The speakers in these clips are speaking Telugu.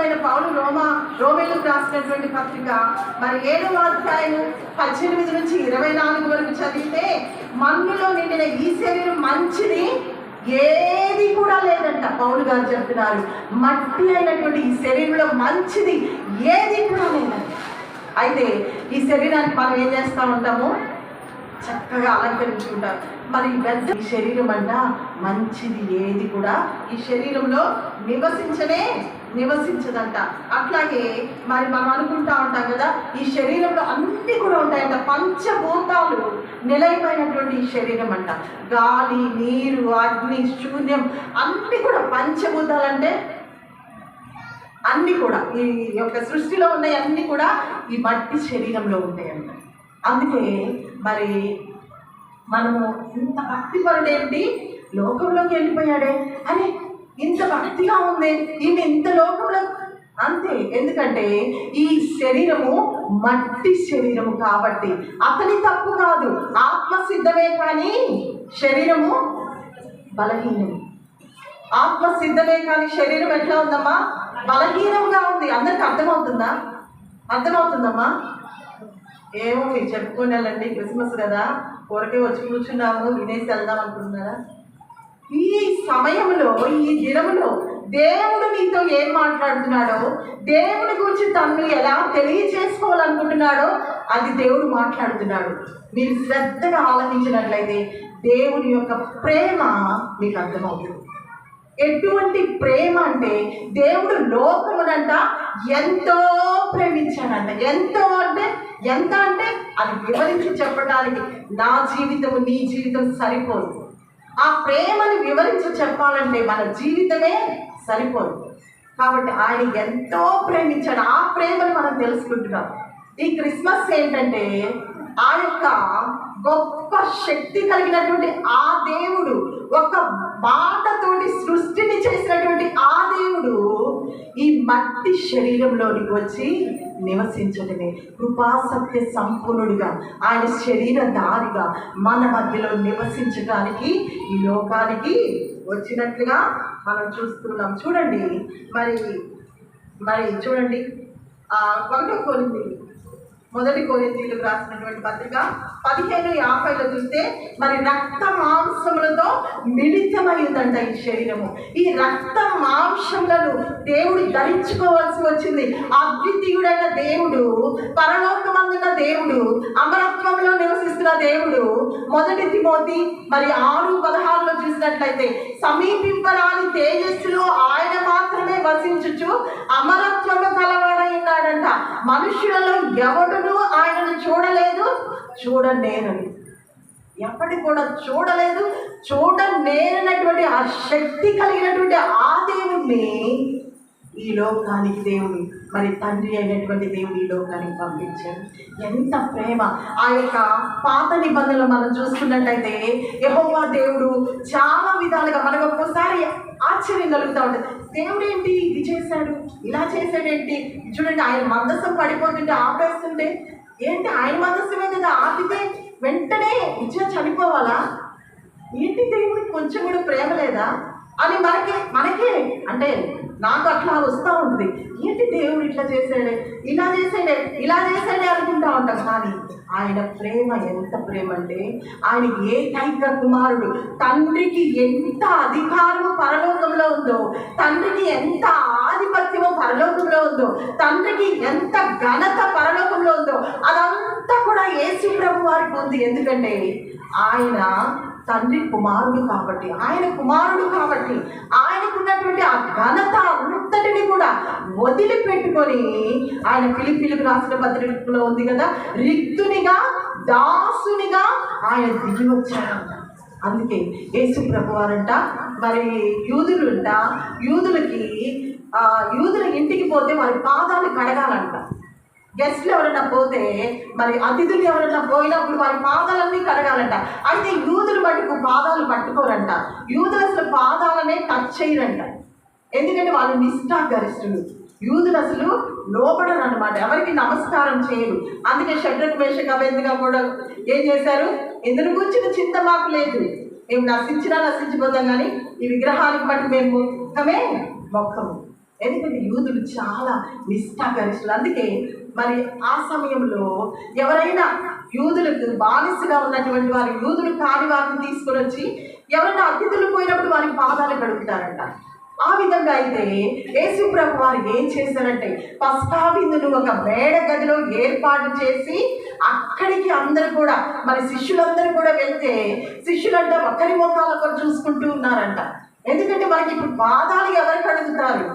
అపోస్తులైన పౌలు రోమా రోమేలకు రాసినటువంటి పత్రిక. మరి ఏడవ అధ్యాయం పద్దెనిమిది నుంచి ఇరవై నాలుగు వరకు చదివితే మన్నులో నిండిన ఈ శరీరం మంచిది ఏది కూడా లేదంట పౌలు గారు చెప్తున్నారు. మట్టి అయినటువంటి ఈ శరీరంలో మంచిది ఏది కూడా లేదంట. అయితే ఈ శరీరానికి మనం ఏం చేస్తూ ఉంటాము? చక్కగా అలంకరించుకుంటారు మరి పెద్ద ఈ శరీరం అంట మంచిది ఏది కూడా ఈ శరీరంలో నివసించనే నివసించదంట. అట్లాగే మరి మనం అనుకుంటా ఉంటాం కదా ఈ శరీరంలో అన్నీ కూడా ఉంటాయంట. పంచభూతాలు నిలయమైనటువంటి ఈ శరీరం అంట. గాలి నీరు అగ్ని శూన్యం అన్నీ కూడా పంచభూతాలు అంటే అన్నీ కూడా ఈ యొక్క సృష్టిలో ఉన్నాయి అన్నీ కూడా ఈ మట్టి శరీరంలో ఉంటాయంట. అందుకే మరి మనము ఇంత భక్తి ఏంటి లోకంలోకి వెళ్ళిపోయాడే. అని ఇంత భక్తిగా ఉంది. ఈమె ఇంత లోకంలో అంతే. ఎందుకంటే ఈ శరీరము మట్టి శరీరము కాబట్టి అతని తప్పు కాదు. ఆత్మ సిద్ధమే కానీ శరీరము బలహీనం ఆత్మ సిద్ధమే కానీ శరీరం ఎట్లా ఉందమ్మా? బలహీనంగా ఉంది. అందరికి అర్థమవుతుందా? అర్థమవుతుందమ్మా? ఏమో మీరు చెప్పుకొని క్రిస్మస్ కదా. ఊరకే వచ్చి కూర్చున్నాము. వినేసి వెళ్దాం అనుకుంటున్నారా? ఈ సమయంలో ఈ దినములో దేవుడు నీతో ఏం మాట్లాడుతున్నాడో దేవుడి గురించి తను ఎలా తెలియచేసుకోవాలనుకుంటున్నాడో అది దేవుడు మాట్లాడుతున్నాడు. మీరు శ్రద్ధగా ఆలోచించినట్లయితే దేవుని యొక్క ప్రేమ మీకు అర్థమవుతుంది. ఎటువంటి ప్రేమ అంటే దేవుడు లోకమునంట ఎంతో ప్రేమించాడంట. ఎంతో అంటే ఎంత అంటే అది వివరించి చెప్పడానికి నా జీవితం నీ జీవితం సరిపోదు. ఆ ప్రేమని వివరించి చెప్పాలంటే మన జీవితమే సరిపోదు. కాబట్టి ఆయన ఎంతో ప్రేమించాడు. ఆ ప్రేమను మనం తెలుసుకుంటున్నాం. ఈ క్రిస్మస్ ఏంటంటే ఆ యొక్క గొప్ప శక్తి కలిగినటువంటి ఆ దేవుడు ఒక మాటతోటి సృష్టిని చేసినటువంటి ఆ దేవుడు ఈ మట్టి శరీరంలోనికి వచ్చి నివసించటమే కృపాసత్య సంపూర్ణుడిగా ఆయన శరీర దారిగా మన మధ్యలో నివసించడానికి ఈ లోకానికి వచ్చినట్లుగా మనం చూస్తున్నాం. చూడండి మరి మరి చూడండి. ఆ, ఒకటో మొదటి కోరింతీలకు రాసినటువంటి పత్రిక పదిహేను యాభైలో చూస్తే మరి రక్త మాంసములతో మిళితమైందంట ఈ శరీరము. ఈ రక్త మాంసములను దేవుడు ధరించుకోవాల్సి వచ్చింది. అద్వితీయుడైన దేవుడు పరలోకమందున్న దేవుడు అమరత్వంలో నివసిస్తున్న దేవుడు మొదటి తిమోతి మరి ఆరు పదహారులో చూసినట్లయితే సమీపింపరాని తేజస్సులో ఆయన మాత్రమే వసించుచు అమరత్వము కలవ ఉన్నాడంట మనుషులలో ఎవడును ఆయనను చూడలేదు? చూడలేను. ఎప్పటి కూడా చూడలేదు? చూడలేనటువంటి ఆ శక్తి కలిగినటువంటి ఆ దేవుణ్ణి ఈ లోకానికి దేవుడు మరి తండ్రి అయినటువంటి దేవుడు లోకానికి పంపించాడు. ఎంత ప్రేమ. ఆ యొక్క పాత నిబంధనలు మనం చూసుకున్నట్టయితే యహోవా దేవుడు చాలా విధాలుగా మనకు ఒక్కోసారి ఆశ్చర్యం కలుగుతూ ఉంటుంది. దేవుడు ఏంటి ఇది చేశాడు? ఇలా చేశాడేంటి? చూడండి ఆయన మందస్సం పడిపోతుంటే ఆపేస్తుంటే ఏంటి? ఆయన మందస్సమే కదా? ఆపితే వెంటనే ఇచ్చిన చనిపోవాలా? ఏంటి దేవుడికి కొంచెం కూడా ప్రేమ లేదా? అని మనకి మనకే అంటే నాకు అట్లా వస్తూ ఉంటుంది. ఏంటి దేవుడు ఇట్లా చేశాడే ఇలా చేసాడే ఇలా చేసాడే అనుకుంటా ఉంటాం కానీ ఆయన ప్రేమ ఎంత ప్రేమ అంటే ఆయన ఏకైక కుమారుడు తండ్రికి ఎంత అధికారము పరలోకంలో ఉందో తండ్రికి ఎంత ఆధిపత్యము పరలోకంలో ఉందో తండ్రికి ఎంత ఘనత పరలోకంలో ఉందో అదంతా కూడా యేసు ప్రభు వారికి ఉంది ఎందుకంటే ఆయన తండ్రి కుమారుడు కాబట్టి ఆయన కుమారుడు కాబట్టి ఆయనకున్నటువంటి ఆ ఘనత అంతటిని కూడా వదిలిపెట్టుకొని ఆయన పిలిపిలికి రాసిన పత్రికలో ఉంది కదా రిక్తునిగా దాసునిగా ఆయన దిగి వచ్చాడంట అందుకే యేసు ప్రభు వారంట మరి యూదులుంట యూదులకి యూదుల ఇంటికి పోతే వారి పాదాలు కడగాలంట. గెస్ట్లు ఎవరైనా పోతే మరి అతిథులు ఎవరైనా పోయినప్పుడు వారి పాదాలన్నీ కడగాలంట. అయితే యూదులు మటుకు పాదాలు పట్టుకోరంట. యూదులు అసలు పాదాలనే టచ్ చేయరంట. ఎందుకంటే వాళ్ళు నిష్ఠాగరిష్ఠులు. యూదులు అసలు లోపడరు అనమాట ఎవరికి నమస్కారం చేయరు. అందుకే షడ్రక్ వేషక కూడా ఏం చేశారు? ఎందుకు గురించిన చింత మాకు లేదు. మేము నశించినా నశించిపోతాం కానీ ఈ విగ్రహానికి బట్టి మేము మొక్కమే మొక్కము. ఎందుకంటే యూదులు చాలా నిష్ఠాగరిష్ఠులు. అందుకే మరి ఆ సమయంలో ఎవరైనా యూదులకు బానిసగా ఉన్నటువంటి వారి యూదులు కాని వారిని తీసుకొని వచ్చి ఎవరైనా అతిథులు పోయినప్పుడు వారికి పాదాలు కడుగుతారంట. ఆ విధంగా అయితే యేసుప్రభు వారు ఏం చేశారంటే పస్కా విందును ఒక మేడ గదిలో ఏర్పాటు చేసి అక్కడికి అందరూ కూడా మరి శిష్యులందరూ కూడా వెళ్తే శిష్యులంటే ఒకరి ముఖాలు ఒకరు చూసుకుంటూ ఉన్నారంట. ఎందుకంటే మనకి ఇప్పుడు పాదాలు ఎవరు కడుగుతారు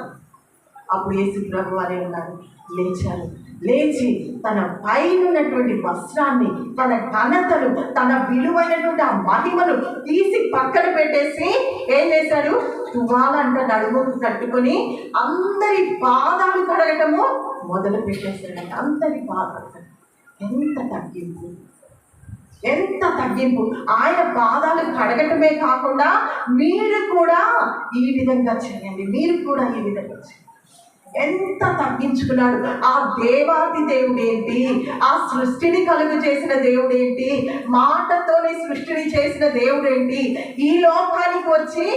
అప్పుడు యేసు ప్రభు వారే ఉన్నారు లేచారు. లేచి తన పైన ఉన్నటువంటి వస్త్రాన్ని తన ఘనతను తన విలువైనటువంటి ఆ మహిమను తీసి పక్కన పెట్టేసి ఏం చేశాడు తువాలంట నడుము కట్టుకొని అందరి పాదాలు కడగటము మొదలు పెట్టేశాడంట అందరి పాదాలు ఎంత తగ్గింపు? ఎంత తగ్గింపు? ఆయన పాదాలు కడగటమే కాకుండా మీరు కూడా ఈ విధంగా చేయండి. మీరు కూడా ఈ విధంగా చేయండి. ఎంత తగ్గించుకున్నాడు? ఆ దేవాది దేవుడు ఏంటి ఆ సృష్టిని కలుగు చేసిన దేవుడు ఏంటి మాటతోనే సృష్టిని చేసిన దేవుడు ఏంటి ఈ లోకానికి వచ్చి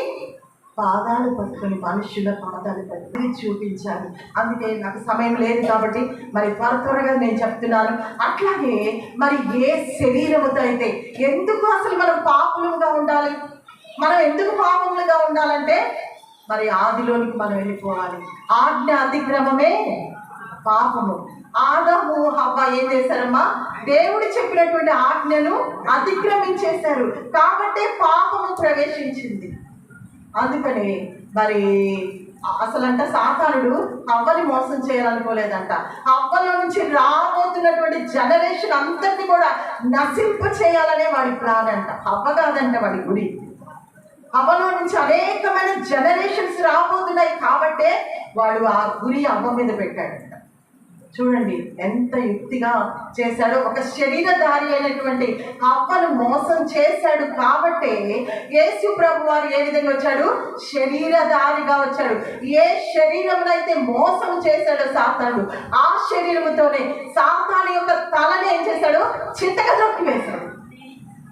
పాదాలు పట్టుకొని మనుషుల పాదాలు పట్టుకొని చూపించాలి అందుకే నాకు సమయం లేదు కాబట్టి మరి త్వర త్వరగా నేను చెప్తున్నాను. అట్లాగే మరి ఏ శరీరముతో అయితే ఎందుకు అసలు మనం పాపులుగా ఉండాలి? మనం ఎందుకు పాపములుగా ఉండాలంటే మరి ఆదిలోనికి మనం వెళ్ళిపోవాలి. ఆజ్ఞ అతిక్రమమే పాపము. ఆదము హవ్వ ఏం చేశారమ్మా? దేవుడు చెప్పినటువంటి ఆజ్ఞను అతిక్రమించేశారు. కాబట్టే పాపము ప్రవేశించింది. అందుకని మరి అసలంట సాతానుడు అవ్వని మోసం చేయాలనుకోలేదంట. అవ్వలో నుంచి రాబోతున్నటువంటి జనరేషన్ అంతటిని కూడా నశింప చేయాలనే వాడి ప్లాన్ అంట అవ్వ కాదంట వాడి గుడి. అవలో నుంచి అనేకమైన జనరేషన్స్ రాబోతున్నాయి కాబట్టే వాడు ఆ గురి అవ్వ మీద పెట్టాడంట. చూడండి ఎంత యుక్తిగా చేశాడో ఒక శరీరధారి అయినటువంటి అవ్వను మోసం చేశాడు కాబట్టే యేసు ప్రభు వారు ఏ విధంగా వచ్చాడు? శరీరధారిగా వచ్చాడు. ఏ శరీరంలో అయితే మోసం చేశాడో సాతానుడు ఆ శరీరముతోనే సాతాను యొక్క తలని ఏం చేశాడు? చింతక తొక్కి వేశాడు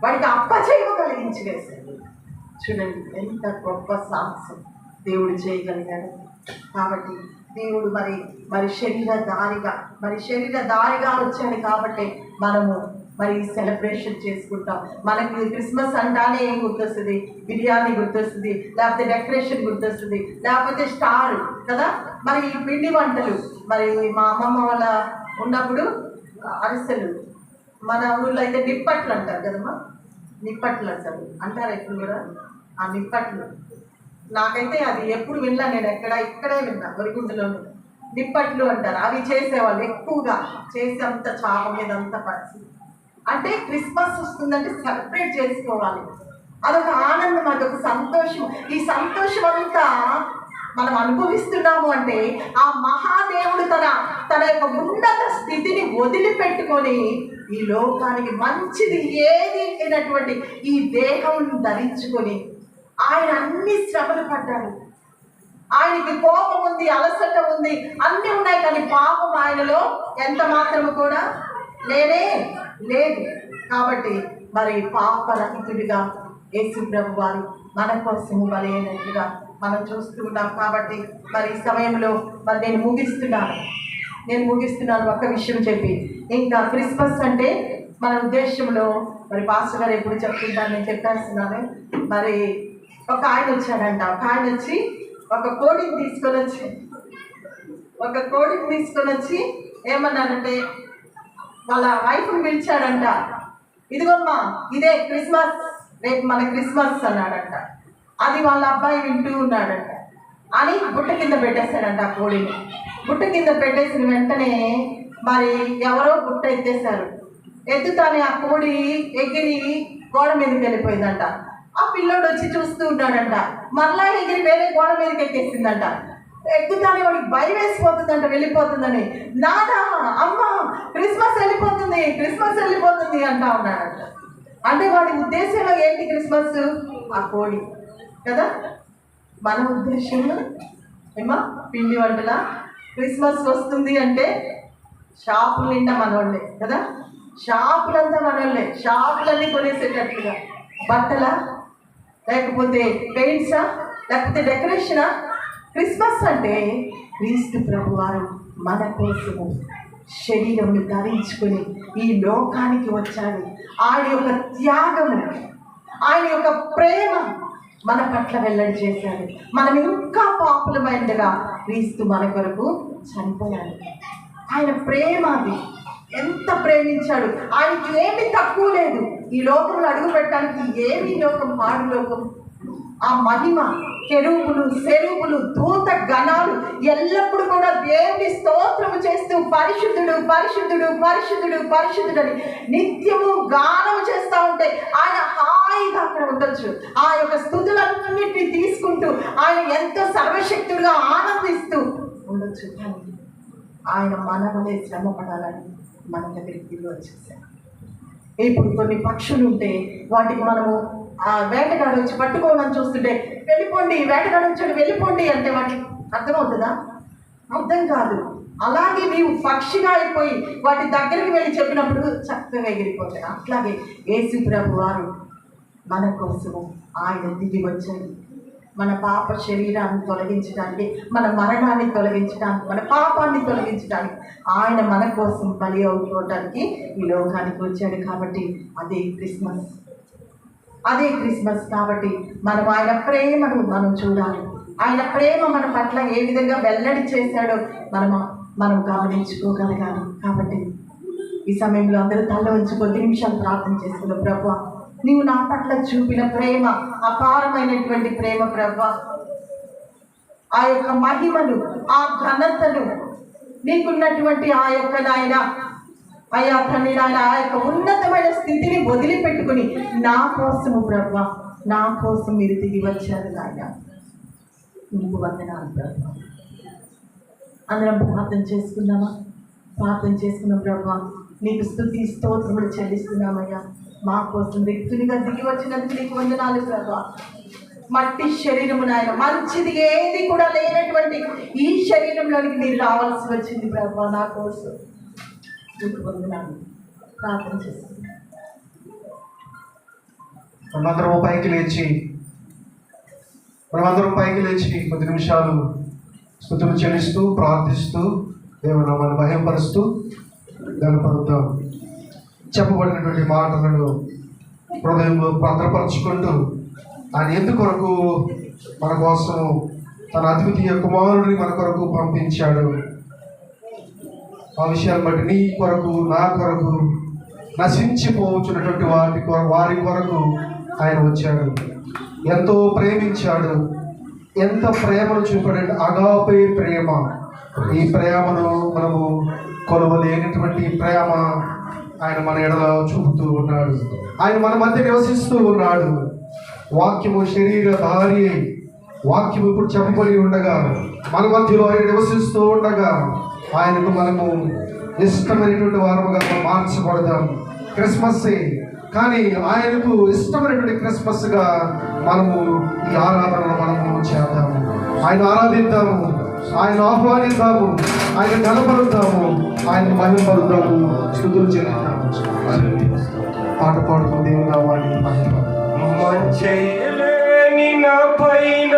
వాడికి అప్పచేయము కలిగించి వేశాడు చూడండి ఎంత గొప్ప సాహసం దేవుడు చేయగలిగాడు. కాబట్టి దేవుడు మరి మరి శరీర దారిగా మరి శరీర దారిగా వచ్చాడు కాబట్టి మనము మరి సెలబ్రేషన్ చేసుకుంటాం. మనకి క్రిస్మస్ అంటానే ఏం గుర్తొస్తుంది బిర్యానీ గుర్తొస్తుంది లేకపోతే డెకరేషన్ గుర్తొస్తుంది లేకపోతే స్టార్ కదా? మరి ఈ పిండి వంటలు మరి మా అమ్మమ్మ వాళ్ళ ఉన్నప్పుడు అరిసెలు మన ఊళ్ళో అయితే నిప్పట్లు అంటారు కదమ్మా? నిప్పట్లు అంటారు అంటారా ఇప్పుడు కూడా? ఆ నిప్పట్లు. నాకైతే అది ఎప్పుడు విన్నా నేను ఎక్కడ ఇక్కడే విన్నా వరిగుంటలో నిప్పట్లు అంటారు. అవి చేసేవాళ్ళు ఎక్కువగా. చేసే అంత చాప మీద అంత పరిచి అంటే క్రిస్మస్ వస్తుందంటే సెలబ్రేట్ చేసుకోవాలి. అదొక ఆనందం అదొక సంతోషం. ఈ సంతోషం అంతా మనం అనుభవిస్తున్నాము అంటే ఆ మహాదేవుడు తన తన యొక్క ఉన్నత స్థితిని వదిలిపెట్టుకొని ఈ లోకానికి మంచిది ఏది అయినటువంటి ఈ దేహం ధరించుకొని ఆయన అన్ని శ్రమలు పడ్డాడు. ఆయనకి కోపం ఉంది అలసట ఉంది అన్నీ ఉన్నాయి కానీ పాపం ఆయనలో ఎంత మాత్రము కూడా లేనే లేదు. కాబట్టి మరి పాపరహితుడిగా యేసు ప్రభు వారు మన కోసము బలైనట్లుగా మనం చూస్తూ ఉన్నాం కాబట్టి మరి ఈ సమయంలో మరి నేను ముగిస్తున్నాను. నేను ముగిస్తున్నాను ఒక విషయం చెప్పి. ఇంకా క్రిస్మస్ అంటే మన ఉద్దేశంలో మరి పాస్టర్ గారు ఎప్పుడు చెప్తుంటారు నేను చెప్పేస్తున్నాను. మరి ఒక ఆయన వచ్చాడంట. ఒక ఆయన వచ్చి ఒక కోడిని తీసుకొని వచ్చి ఒక కోడిని తీసుకొని వచ్చి ఏమన్నాడంటే వాళ్ళ వైఫ్ని పిలిచాడంట. ఇదిగోమ్మా ఇదే క్రిస్మస్ రేపు మన క్రిస్మస్ అన్నాడంట. అది వాళ్ళ అబ్బాయి వింటూ ఉన్నాడంట. అని బుట్ట కింద పెట్టేశాడంట ఆ కోడిని. గుట్ట కింద పెట్టేసిన వెంటనే మరి ఎవరో గుట్ట ఎత్తేసారు ఎత్తుతానే ఆ కోడి ఎగిరి గోడ మీదకి వెళ్ళిపోయిందంట. ఆ పిల్లోడు వచ్చి చూస్తూ ఉన్నాడంట. మరలా ఎగిరి వేరే గోడ మీదకి ఎక్కేసిందంట. ఎక్కుతానే వాడికి భయం వేసిపోతుందంట వెళ్ళిపోతుందని. నాదా అమ్మ క్రిస్మస్ వెళ్ళిపోతుంది క్రిస్మస్ వెళ్ళిపోతుంది అంటా ఉన్నాడంట. అంటే వాడి ఉద్దేశంలో ఏంటి క్రిస్మస్? ఆ కోడి. కదా? మన ఉద్దేశంలో ఏమా పిండి వంటల? క్రిస్మస్ వస్తుంది అంటే షాపులు నిండా మనోళ్ళే కదా? షాపులంతా మనోళ్ళే. షాపులన్నీ కొనేసేటట్లుగా. బట్టలా? లేకపోతే పెయింట్సా? లేకపోతే డెకరేషనా? క్రిస్మస్ అంటే క్రీస్తు ప్రభువారు మన కోసము శరీరం ధరించుకుని ఈ లోకానికి వచ్చాడు. ఆయన యొక్క త్యాగము ఆయన యొక్క ప్రేమ మన పట్ల వెల్లడి చేశాడు. మనం ఇంకా పాపులమైందిగా క్రీస్తు మన కొరకు చనిపోయాడు. ఆయన ప్రేమ అది. ఎంత ప్రేమించాడు. ఆయనకి ఏమి తక్కువ లేదు. ఈ లోకంలో అడుగు పెట్టడానికి ఏమి లోకం పాడు లోకం. ఆ మహిమ కెరూపులు సెరూపులు దూత గణాలు ఎల్లప్పుడూ కూడా దేవుని స్తోత్రము చేస్తూ పరిశుద్ధుడు పరిశుద్ధుడు పరిశుద్ధుడు పరిశుద్ధుడని నిత్యము గానం చేస్తూ ఉంటే ఆయన హాయిగా అక్కడ ఉండొచ్చు. ఆ యొక్క స్థుతులన్నింటినీ తీసుకుంటూ ఆయన ఎంతో సర్వశక్తులుగా ఆనందిస్తూ ఉండొచ్చు కానీ ఆయన మనవలే శ్రమ పడాలని మన దగ్గరికి తిరిగి వచ్చేసాను ఇప్పుడు కొన్ని పక్షులు ఉంటే వాటికి మనము ఆ వేటగాడు వచ్చి పట్టుకోవాలని చూస్తుంటే వెళ్ళిపోండి వేటగాడు వచ్చాడు వెళ్ళిపోండి అంటే వాటికి అర్థమవుతుందా? అర్థం కాదు. అలాగే నీవు పక్షిగా అయిపోయి వాటి దగ్గరికి వెళ్ళి చెప్పినప్పుడు చక్కగా ఎగిరిపోతాయి. అట్లాగే యేసు ప్రభు వారు మన కోసము ఆయన దిగి వచ్చాడు మన పాప శరీరాన్ని తొలగించడానికి మన మరణాన్ని తొలగించడానికి మన పాపాన్ని తొలగించడానికి ఆయన మన కోసం బలి అవుకోవడానికి ఈ లోకానికి వచ్చాడు కాబట్టి అదే క్రిస్మస్. అదే క్రిస్మస్ కాబట్టి మనం ఆయన ప్రేమను మనం చూడాలి. ఆయన ప్రేమ మన పట్ల ఏ విధంగా వెల్లడి చేశాడో మనం మనం గమనించుకోగలగాలి. కాబట్టి ఈ సమయంలో అందరూ తల్ల ఉంచి కొద్ది నిమిషాలు ప్రార్థన చేసుకున్నాం ప్రభు నీవు నా పట్ల చూపిన ప్రేమ అపారమైనటువంటి ప్రేమ ప్రభ ఆ యొక్క మహిమను ఆ ఘనతను నీకున్నటువంటి ఆ యొక్క నాయన అయ్యా తండ్రి నాయన ఆ యొక్క ఉన్నతమైన స్థితిని వదిలిపెట్టుకుని నా కోసము బ్రహ్మ నా కోసం మీరు తిరిగి వచ్చారు నాయన. నీకు వందనాలు బ్రహ్మ అందరం ప్రార్థన చేసుకున్నామా ప్రార్థన చేసుకున్నాం బ్రహ్మ నీకు స్థుతి స్తోత్రములు చెల్లిస్తున్నామయ్యా. మా కోసం వ్యక్తునిగా దిగి వచ్చినందుకు నీకు వందనాలు ప్రభా. మట్టి శరీరము నాయన మంచిది ఏది కూడా లేనటువంటి ఈ శరీరంలోనికి మీరు రావాల్సి వచ్చింది ప్రభా నా కోసం. నీకు వందనాలు. ప్రార్థన చేసుకుందాం మనమందరం పైకి లేచి మనమందరం పైకి లేచి కొద్ది నిమిషాలు స్థుతులు చెల్లిస్తూ ప్రార్థిస్తూ దేవునామాన్ని దాని గణపరుద్దాం చెప్పబడినటువంటి మాటలను హృదయంలో భద్రపరచుకుంటూ ఆయన ఎందుకొరకు మన కోసం తన అద్వితీయ కుమారుడిని మన కొరకు పంపించాడు. ఆ విషయాన్ని బట్టి నీ కొరకు నా కొరకు నశించిపోవచ్చున్నటువంటి వారి కొరకు వారి కొరకు ఆయన వచ్చాడు. ఎంతో ప్రేమించాడు. ఎంత ప్రేమను చూపాడంటే అగాపే ప్రేమ. ఈ ప్రేమను మనము కొలవలేనటువంటి ప్రేమ ఆయన మన ఎడల చూపుతూ ఉన్నాడు. ఆయన మన మధ్య నివసిస్తూ ఉన్నాడు. వాక్యము శరీరధారి అయి వాక్యము ఇప్పుడు చెప్పబడి ఉండగా మన మధ్యలో ఆయన నివసిస్తూ ఉండగా ఆయనకు మనము ఇష్టమైనటువంటి వారముగా మార్చబడదాం క్రిస్మస్ కానీ ఆయనకు ఇష్టమైనటువంటి క్రిస్మస్గా మనము ఈ ఆరాధనను మనము చేద్దాము. ఆయన ఆరాధిద్దాము. ఆయన ఆహ్వానిద్దాము ఆయన కనపరుద్దాము ఆయన మహిమపరుద్దాము స్థుతులు చెల్లిద్దాము పాట పాడుతుంది దేవుని నామాన్ని మహిమ. చేయలేని నా పైన